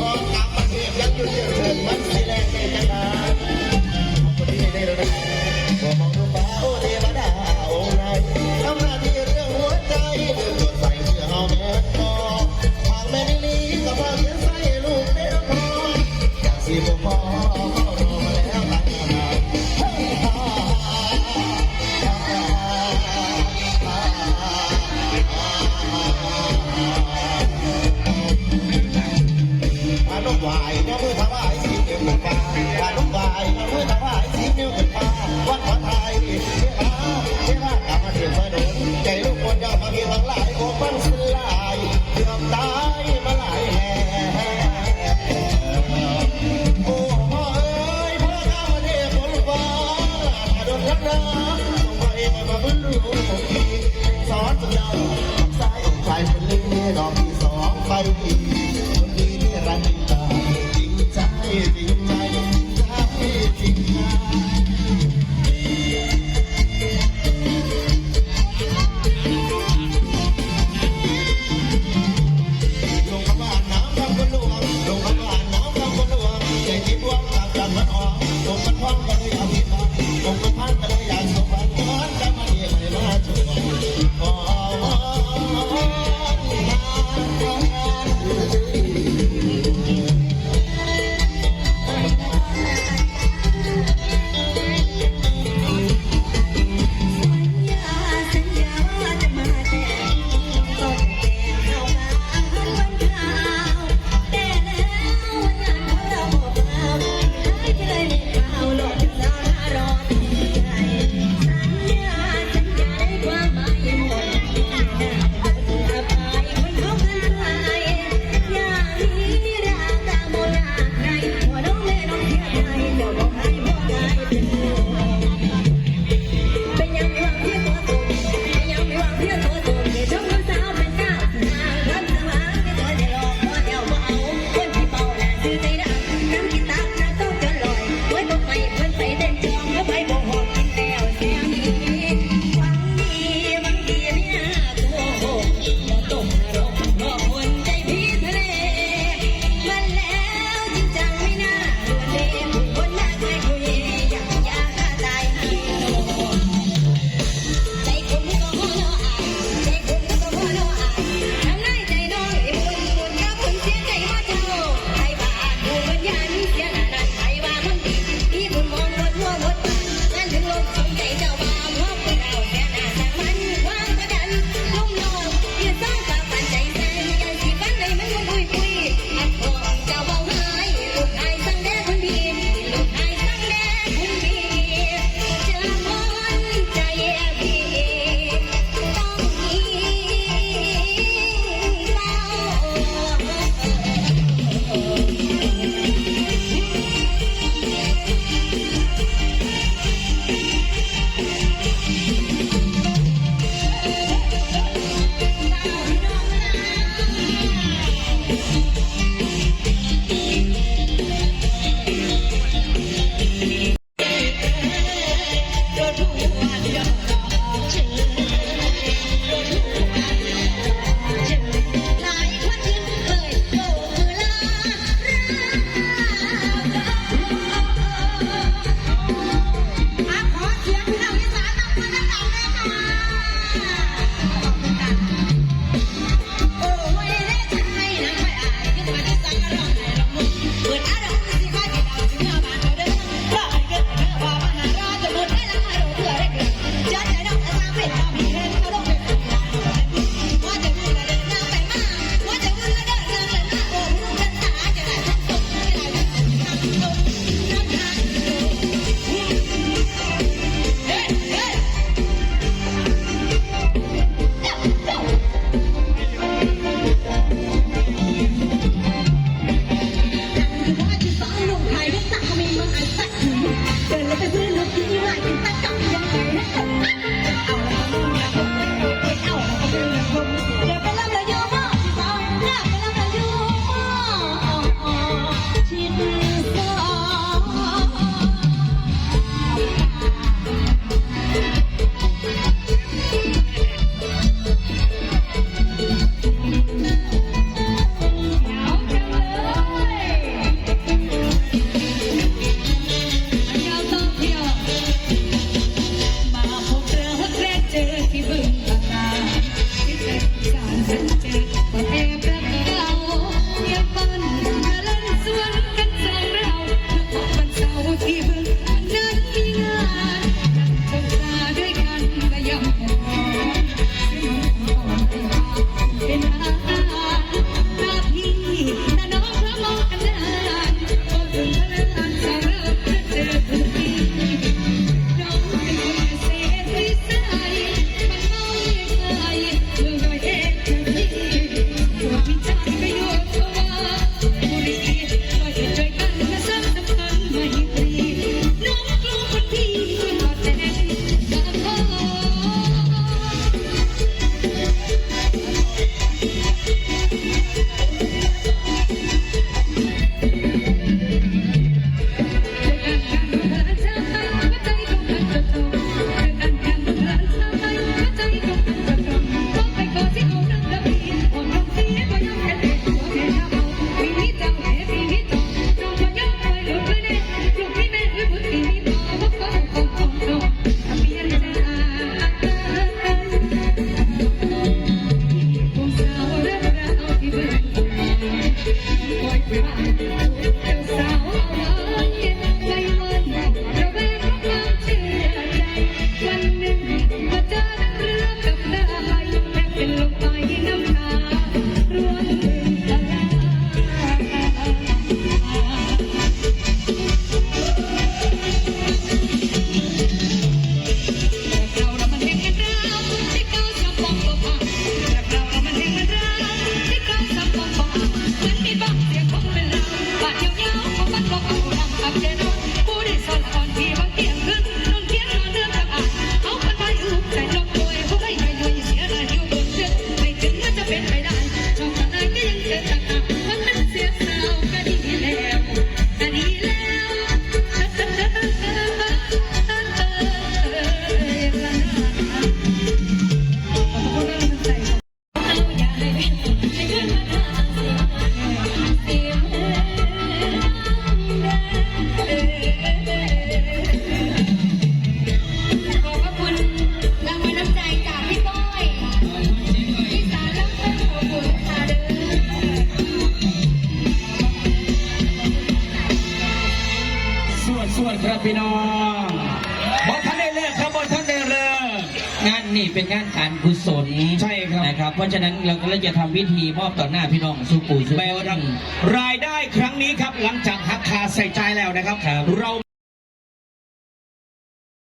พ ใ Even. งานนี่เป็นงานการกุศลใช่ครับ นะครับ เพราะฉะนั้นเราก็เลยจะทำพิธีมอบต่อหน้าพี่น้องสู่ปู่สู่แปลว่าคน รายได้ครั้งนี้ครับหลังจากหักค่าใส่ใจายแล้วนะครับ ครับ เรา